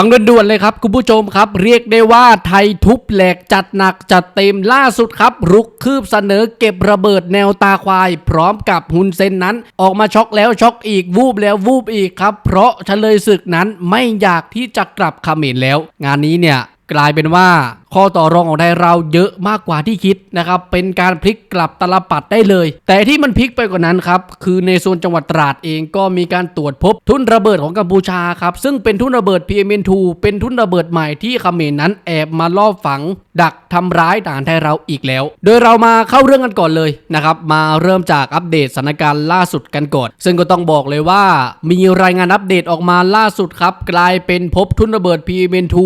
ฟังด่วนๆเลยครับคุณผู้ชมครับ เรียกได้ว่าไทยทุบแหลกจัดหนักจัดเต็มล่าสุดครับ รุกคืบเสนอเก็บระเบิดแนวตาควาย พร้อมกับฮุนเซนนั้น ออกมาช็อกแล้วช็อกอีกวูบแล้ววูบอีกครับ เพราะเฉลยศึกนั้นไม่อยากที่จะกลับเขมรแล้ว งานนี้เนี่ยกลายเป็นว่า ข้อต่อรองของไทยเราเยอะมากกว่าที่คิดนะครับเป็นการพลิกกลับตลปัดได้เลย แต่ที่มันพลิกไปกว่านั้นครับคือในโซนจังหวัดตราดเองก็มีการตรวจพบทุนระเบิดของกัมพูชาครับซึ่งเป็นทุนระเบิด PMN2 เป็นทุนระเบิดใหม่ที่เขมรนั้นแอบมาลอบฝัง ดักทำร้ายทหารไทยเราอีกแล้ว โดยเรามาเข้าเรื่องกันก่อนเลยนะครับมาเริ่มจากอัปเดตสถานการณ์ล่าสุดกันก่อนซึ่งก็ต้องบอกเลยว่า มีรายงานอัปเดตออกมาล่าสุดครับกลายเป็นพบทุนระเบิด PMN2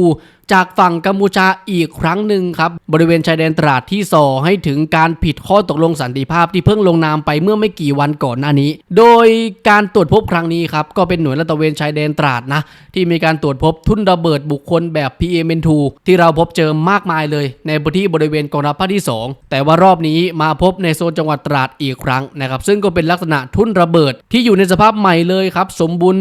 จากฝั่งกัมพูชาอีกครั้งหนึ่งครับ บริเวณชายแดนตราดที่ส่อให้ถึงการผิดข้อตกลงสันติภาพที่เพิ่งลงนามไปเมื่อไม่กี่วันก่อนหน้านี้ โดยการตรวจพบครั้งนี้ครับ ก็เป็นหน่วยลาดตะเวนชายแดนตราดนะ ที่มีการตรวจพบทุนระเบิดบุคคลแบบ PM2 ที่เราพบเจอมากมายเลย ในพื้นที่บริเวณกองทัพภาคที่ 2 แต่ว่ารอบนี้มาพบในโซนจังหวัดตราดอีกครั้งนะครับซึ่งก็เป็นลักษณะทุนระเบิดที่อยู่ในสภาพใหม่เลยครับสมบูรณ์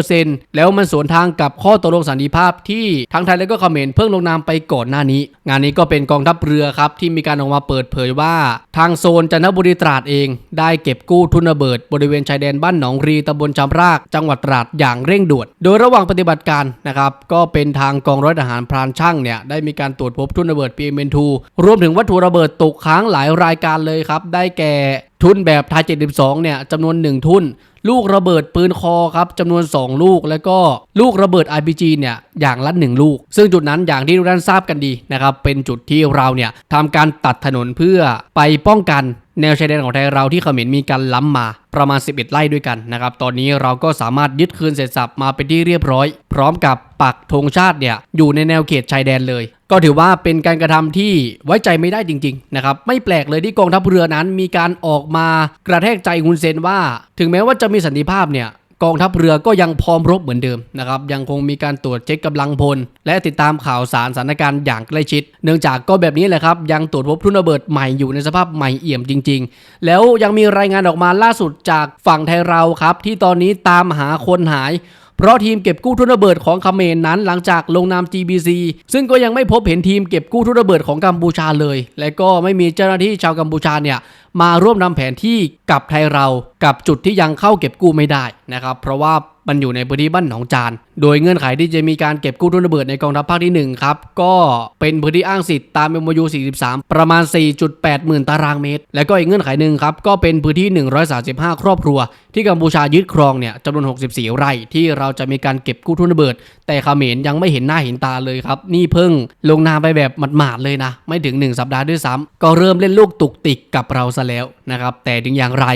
100%แล้วมันสวนทางกับข้อตกลงสันติภาพที่ทั้งไทยและก็เขมรเพิ่งลงนามไปก่อนหน้านี้ งานนี้ก็เป็นกองทัพเรือครับที่มีการออกมาเปิดเผยว่า ทางโซนจันทบุรีตราดเอง ได้เก็บกู้ทุนระเบิด บริเวณชายแดนบ้านหนองรีตำบลจำราก จังหวัดตราดอย่างเร่งด่วน โดยระหว่างปฏิบัติการนะครับก็เป็นทางกองร้อยทหารพรานช่างเนี่ยได้มีการตรวจพบทุนระเบิด PM2 รวมถึงวัตถุระเบิดตกค้างหลายรายการเลยครับได้แก่ทุนแบบไทย72เนี่ยจำนวน 1 ทุน ลูกระเบิดปืนคอครับจำนวน 2 ลูก แล้วก็ลูกระเบิด RPG เนี่ยอย่างละ 1 ลูก ซึ่งจุดนั้นอย่างที่ทุกท่านทราบกันดีนะครับเป็นจุดที่เราเนี่ยทำการตัดถนนเพื่อไปป้องกันแนวชายแดนของไทยเราที่เขมรมีการล้ำมาประมาณ 11 ไร่ด้วยกันนะครับ ตอนนี้เราก็สามารถยึดคืนเสร็จสับมาเป็นที่เรียบร้อย พร้อมกับปักธงชาติเนี่ยอยู่ในแนวเขตชายแดนเลย ก็ถือว่าเป็นการกระทำที่ไว้ใจไม่ได้จริงๆนะครับไม่แปลกเลยที่กองทัพเรือนั้นมีการออกมากระแทกใจฮุนเซนว่า ถึงแม้ว่าจะมีสันติภาพเนี่ยกองทัพเรือก็ยังพร้อมรบเหมือนเดิมนะครับยังคงมีการตรวจเช็คกำลังพล และติดตามข่าวสารสถานการณ์อย่างใกล้ชิด เนื่องจากก็แบบนี้แหละครับยังตรวจพบทุนระเบิดใหม่อยู่ในสภาพใหม่เอี่ยมจริง ๆ แล้วยังมีรายงานออกมาล่าสุดจากฝั่งไทยเราครับที่ตอนนี้ตามหาคนหาย เพราะทีมเก็บกู้ทุนระเบิดของเมนนั้นหลังจากลงนาม GBC ซึ่งก็ยังไม่พบเห็นทีมเก็บกู้ทุนระเบิดของกัมพูชาเลย และก็ไม่มีเจ้าหน้าที่ชาวกัมพูชาเนี่ย มาร่วมนำแผนที่กับไทยเรากับจุดที่ยังเข้าเก็บกู้ไม่ได้นะครับเพราะว่ามันอยู่ในพื้นที่บ้านหนองจาน โดยเงื่อนไขที่จะมีการเก็บกู้ทุนระเบิดในกองทัพภาคที่ 1 ครับ ก็เป็นพื้นที่อ้างสิทธิ์ตาม MOU 43 ประมาณ 4.8 หมื่นตารางเมตร และก็อีกเงื่อนไขหนึ่งครับ ก็เป็นพื้นที่ 135 ครอบครัว ที่กัมพูชายึดครองเนี่ยจำนวน 64 ไร่ที่เราจะมีการเก็บกู้ทุนระเบิด แต่เขมรยังไม่เห็นหน้าเห็นตาเลยครับ นี่เพิ่งลงนามไปแบบหมาดๆเลยนะ ไม่ถึง 1 สัปดาห์ด้วยซ้ำก็เริ่มเล่นลูกตุกติกกับเราซะแล้วนะครับ แต่ถึงอย่างไร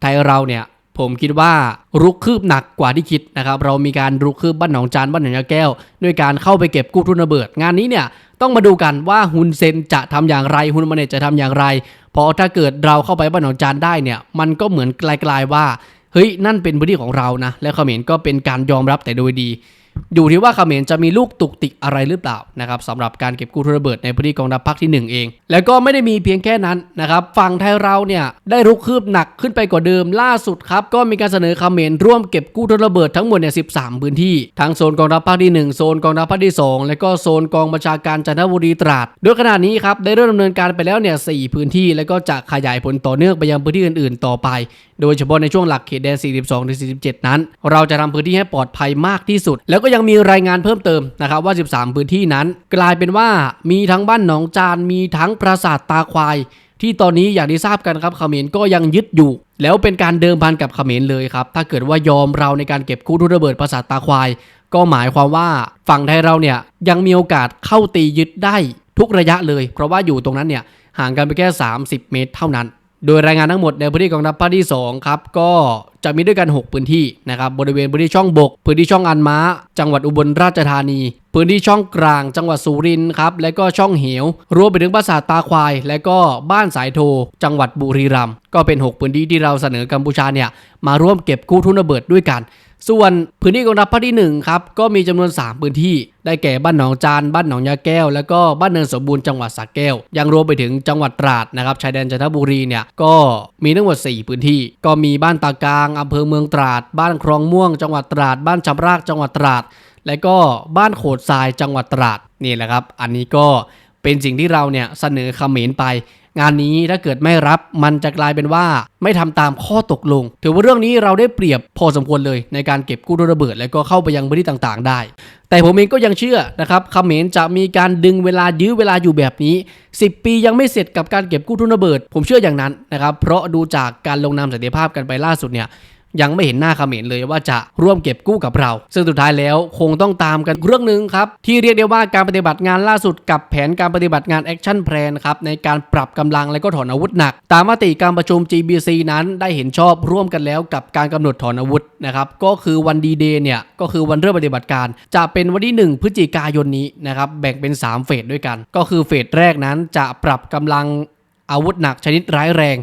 ไทยเราเนี่ยผมคิดว่ารุกคืบหนักกว่าที่คิดนะครับ เรามีการรุกคืบบ้านหนองจานบ้านหนองยาแก้ว ด้วยการเข้าไปเก็บกู้ทุนระเบิด งานนี้เนี่ยต้องมาดูกันว่าฮุนเซนจะทำอย่างไรฮุนมาเนตจะทำอย่างไร เพราะถ้าเกิดเราเข้าไปบ้านหนองจานได้เนี่ยมันก็เหมือนไกลๆว่าเฮ้ยนั่นเป็นพื้นที่ของเรานะและเขมรก็เป็นการยอมรับแต่โดยดี อยู่ที่ว่าเขมรจะมีลูกตุกติกอะไรหรือเปล่านะครับสำหรับการเก็บกู้ทุนระเบิดในพื้นที่กองทัพภาคที่ 1 เอง แล้วก็ไม่ได้มีเพียงแค่นั้นนะครับฝั่งไทยเราเนี่ยได้รุกคืบหนักขึ้นไปกว่าเดิมล่าสุดครับก็มีการเสนอเขมรร่วมเก็บกู้ทุนระเบิดทั้งหมดเนี่ย13พื้นที่ทั้งโซนกองทัพภาคที่ 1 โซนกองทัพภาคที่ 2 และก็โซนกองบัญชาการจันทบุรีตราดโดยขณะนี้ครับได้เริ่มดำเนินการไปแล้วเนี่ยสพื้นที่ แล้วก็จะขยายผลต่อเนื่องไปยังพื้นที่อื่น ๆ ต่อไป โดยเฉพาะในช่วงหลักเขตแดน 42 47 นั้น เราจะทำพื้นที่ให้ปลอดภัยมากที่สุด แล้วก็็ยังมีรายงานเพิ่มเติมนะครับว่า 13 พื้นที่นั้น กลายเป็นว่ามีทั้งบ้านหนองจานมีทั้งปราสาทตาควาย ที่ตอนนี้อย่างที่ทราบกันครับเขมรก็ยังยึดอยู่ แล้วเป็นการเดิมพันกับเขมรเลยครับถ้าเกิดว่ายอมเราในการเก็บกู้ทุนระเบิดปราสาทตาควาย ก็หมายความว่าฝั่งไทยเราเนี่ยยังมีโอกาสเข้าตียึดได้ทุกระยะเลย เพราะว่าอยู่ตรงนั้นเนี่ยห่างกันไปแค่ 30 เมตรเท่านั้น โดยรายงานทั้งหมดในพื้นที่กองทัพภาคที่2ครับก็จะมีด้วยกัน 6 พื้นที่นะครับบริเวณพื้นที่ช่องบก พื้นที่ช่องอันม้า จังหวัดอุบลราชธานี พื้นที่ช่องกลาง จังหวัดสุรินทร์ครับและก็ช่องเหว รวมไปถึงปราสาทตาควาย และก็บ้านสายโท จังหวัดบุรีรัมย์ก็เป็น 6 พื้นที่ที่เราเสนอกัมพูชาเนี่ยมาร่วมเก็บกู้ทุนระเบิดด้วยกัน ส่วนพื้นที่กองทัพภาคที่ 1 ครับ ก็มีจำนวน 3 พื้นที่ ได้แก่บ้านหนองจาน บ้านหนองยาแก้ว แล้วก็บ้านเนินสมบูรณ์จังหวัดสระแก้ว ยังรวมไปถึงจังหวัดตราดนะครับ ชายแดนจันทบุรีเนี่ย ก็มีทั้งหมด 4 พื้นที่ ก็มีบ้านตากลางอำเภอเมืองตราด บ้านคลองม่วง จังหวัดตราด บ้านชำรากจังหวัดตราด และก็บ้านโขดทรายจังหวัดตราดนี่แหละครับ อันนี้ก็เป็นสิ่งที่เราเนี่ยเสนอเขมรไป งานนี้ถ้าเกิดไม่รับมันจะกลายเป็นว่าไม่ทำตามข้อตกลง ถือว่าเรื่องนี้เราได้เปรียบพอสมควรเลยในการเก็บกู้ระเบิด และก็เข้าไปยังพื้นที่ต่างๆ ได้ แต่ผมเองก็ยังเชื่อนะครับเขมรจะมีการดึงเวลายื้อเวลาอยู่แบบนี้ 10 ปียังไม่เสร็จกับการเก็บกู้ทุนระเบิด ผมเชื่ออย่างนั้นนะครับเพราะดูจากการลงนามสันติภาพกันไปล่าสุดเนี่ย ยังไม่เห็นหน้าเขมรเลยว่าจะร่วมเก็บกู้กับเรา ซึ่งสุดท้ายแล้วคงต้องตามกันเรื่องหนึ่งครับ ที่เรียกได้ว่าการปฏิบัติงานล่าสุดกับแผนการปฏิบัติงานแอคชั่นแพลนครับในการปรับกำลังและก็ถอนอาวุธหนัก ตามมติการประชุม GBC นั้นได้เห็นชอบร่วมกันแล้วกับการกำหนดถอนอาวุธนะครับก็คือวันดีเดย์เนี่ยก็คือวันเริ่มปฏิบัติการ จะเป็นวันที่ 1 พฤศจิกายนนี้นะครับแบ่งเป็น 3 เฟสด้วยกัน ก็คือเฟสแรกนั้นจะปรับกำลังอาวุธหนักชนิดร้ายแรง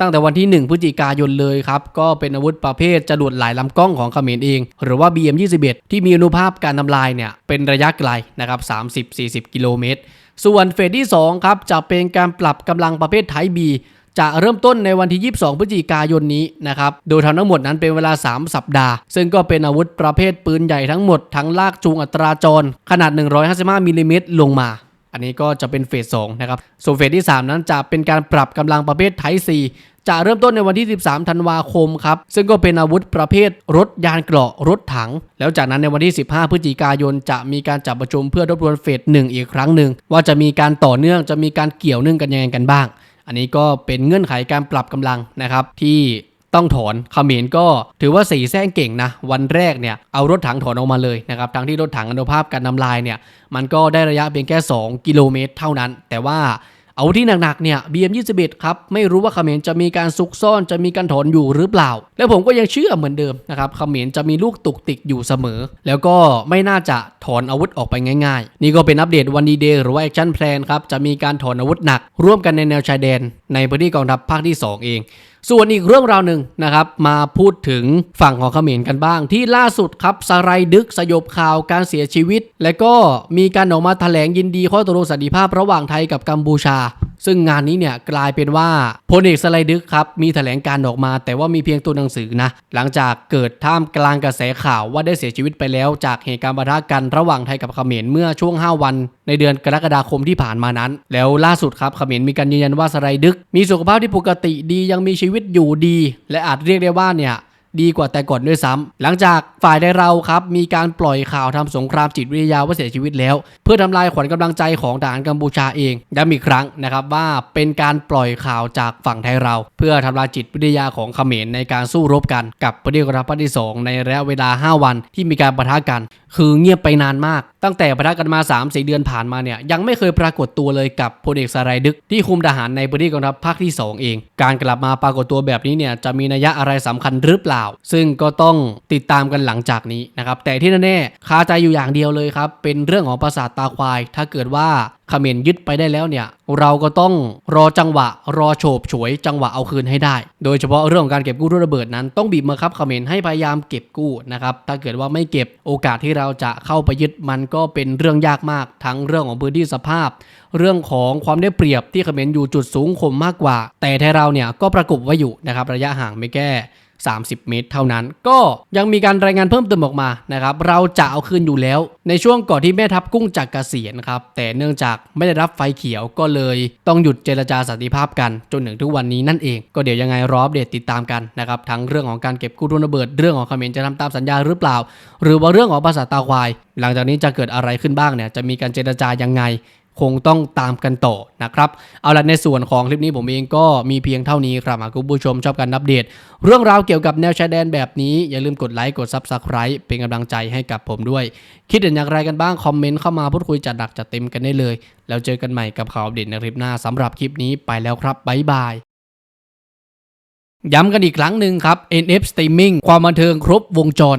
ตั้งแต่วันที่ 1 พฤศจิกายนเลยครับ ก็เป็นอาวุธประเภทจรวดหลายลำกล้องของเขมรเอง หรือว่า BM21 ที่มีอนุภาพการทำลายเนี่ยเป็นระยะไกลนะครับ30-40 กิโลเมตร ส่วนเฟสที่2ครับจะเป็นการปรับกำลังประเภทไทบีจะเริ่มต้นในวันที่ 22 พฤศจิกายนนี้นะครับ โดยทั้งหมดนั้นเป็นเวลา 3 สัปดาห์ ซึ่งก็เป็นอาวุธประเภทปืนใหญ่ทั้งหมด ทั้งลากจูงอัตราจร ขนาด 155มิลลิเมตรลงมา อันนี้ก็จะเป็นเฟส2นะครับ ส่วนเฟสที่ 3 นั้นจะเป็นการปรับกำลังประเภทไทซี จะเริ่มต้นในวันที่ 13 ธันวาคมครับ ซึ่งก็เป็นอาวุธประเภทรถยานเกราะรถถัง แล้วจากนั้นในวันที่ 15 พฤศจิกายน จะมีการจับประชุมเพื่อทบทวนเฟสหนึ่งอีกครั้งหนึ่งว่าจะมีการต่อเนื่องจะมีการเกี่ยวเนื่องกันยังไงกันบ้าง อันนี้ก็เป็นเงื่อนไขการปรับกำลังนะครับที่ต้องถอนเขมรก็ถือว่าสีแซงเก่งนะ วันแรกเนี่ยเอารถถังถอนออกมาเลยนะครับทั้งที่รถถังอนุภาพการนำลายเนี่ยมันก็ได้ระยะเพียงแค่ 2 กิโลเมตร เท่านั้น แต่ว่า อาที่หนักๆเนี่ย BM21 ครับ ไม่รู้ว่าเขมรจะมีการซุกซ่อนจะมีการถอนอยู่หรือเปล่า แล้วผมก็ยังเชื่อเหมือนเดิมนะครับเขมรจะมีลูกตุกติกอยู่เสมอ แล้วก็ไม่น่าจะถอนอาวุธออกไปง่ายๆ นี่ก็เป็นอัปเดตวันดีเดย์หรือว่าแอคชั่นแพลนครับจะมีการถอนอาวุธหนัก ร่วมกันในแนวชายแดน ในพื้นที่กองทัพภาคที่ 2 เอง ส่วนอีกเรื่องราวหนึ่งนะครับ มาพูดถึงฝั่งของเขมรกันบ้าง ที่ล่าสุดครับสไลดึกสยบข่าวการเสียชีวิต และก็มีการออกมาแถลงยินดีข้อตกลงสันติภาพระหว่างไทยกับกัมพูชา ซึ่งงานนี้เนี่ยกลายเป็นว่าพลเอกสไลดึกครับมีแถลงการออกมา แต่ว่ามีเพียงตัวหนังสือนะหลังจากเกิดท่ามกลางกระแสข่าวว่าได้เสียชีวิตไปแล้ว จากเหตุการณ์ปะทะกันระหว่างไทยกับเขมรเมื่อช่วง 5 วัน ในเดือนกรกฎาคมที่ผ่านมานั้น แล้วล่าสุดครับขมรมีการยืนยันว่าสไลดึก มีสุขภาพที่ปกติดียังมีชีวิตอยู่ดี และอาจเรียกได้ว่าเนี่ยดีกว่าแต่ก่อนด้วยซ้ำหลังจากฝ่ายได้เราครับมีการปล่อยข่าวทำสงครามจิตวิทยาว่าเสียชีวิตแล้ว เพื่อทำลายขวัญกำลังใจของทหารกัมพูชาเองย้ำอีกครั้งนะครับว่าเป็นการปล่อยข่าวจากฝั่งไทยเรา เพื่อทำลายจิตวิทยาของเขมรในการสู้รบกันกับประเทศกองทัพภาที่ 2 ในระยะเวลา 5 วันที่มีการปะทะกัน คือเงียบไปนานมาก ตั้งแต่ปะทะกันมา3 4เดือนผ่านมาเนี่ยยังไม่เคยปรากฏตัวเลยกับพลเอกสรายดึกที่คุมทหารในพื้นที่กองทัพภาคที่ 2 เอง การกลับมาปรากฏตัวแบบนี้เนี่ยจะมีนัยยะอะไรสำคัญหรือเปล่า ซึ่งก็ต้องติดตามกันหลังจากนี้นะครับแต่ที่แน่ๆคาใจอยู่อย่างเดียวเลยครับเป็นเรื่องของประสาทตาควาย ถ้าเกิดว่า เขมรยึดไปได้แล้วเนี่ย เราก็ต้องรอจังหวะ รอโฉบฉวย จังหวะเอาคืนให้ได้ โดยเฉพาะเรื่องของการเก็บกู้ด้วยระเบิดนั้นต้องบีบบังคับเขมรให้พยายามเก็บกู้นะครับ ถ้าเกิดว่าไม่เก็บโอกาสที่เราจะเข้าไปยึดมันก็เป็นเรื่องยากมาก ทั้งเรื่องของพื้นที่สภาพ เรื่องของความได้เปรียบที่เขมรอยู่จุดสูงข่มมากกว่า แต่ไทยเราเนี่ยก็ประกบไว้อยู่นะครับระยะห่างไม่แก้ 30 เมตร เท่านั้น ก็ยังมีการรายงานเพิ่มเติมออกมานะครับเราจะเอาคืนอยู่แล้ว ในช่วงก่อนที่แม่ทัพกุ้งจากเกษียณครับแต่เนื่องจากไม่ได้รับไฟเขียวก็เลยต้องหยุดเจรจาสันติภาพกันจนถึงทุกวันนี้นั่นเอง ก็เดี๋ยวยังไงรออัปเดตติดตามกันนะครับทั้งเรื่องของการเก็บกู้ทุนระเบิดเรื่องของเขมรจะทำตามสัญญาหรือเปล่า หรือว่าเรื่องของภาษาตาควาย หลังจากนี้จะเกิดอะไรขึ้นบ้างเนี่ยจะมีการเจรจายังไง คงต้องตามกันต่อนะครับ เอาละในส่วนของคลิปนี้ผมเองก็มีเพียงเท่านี้ครับหากคุณผู้ชมชอบการอัปเดต เรื่องราวเกี่ยวกับแนวชายแดนแบบนี้ อย่าลืมกดไลค์กด Subscribe เป็นกำลังใจให้กับผมด้วย คิดเห็นอย่างไรกันบ้าง คอมเมนต์เข้ามาพูดคุยจัดหนักจัดเต็มกันได้เลย แล้วเจอกันใหม่กับข่าวอัปเดตในคลิปหน้าสำหรับคลิปนี้ไปแล้วครับบ๊ายบายย้ำกันอีกครั้งหนึ่งครับ NF Streaming ความบันเทิงครบวงจร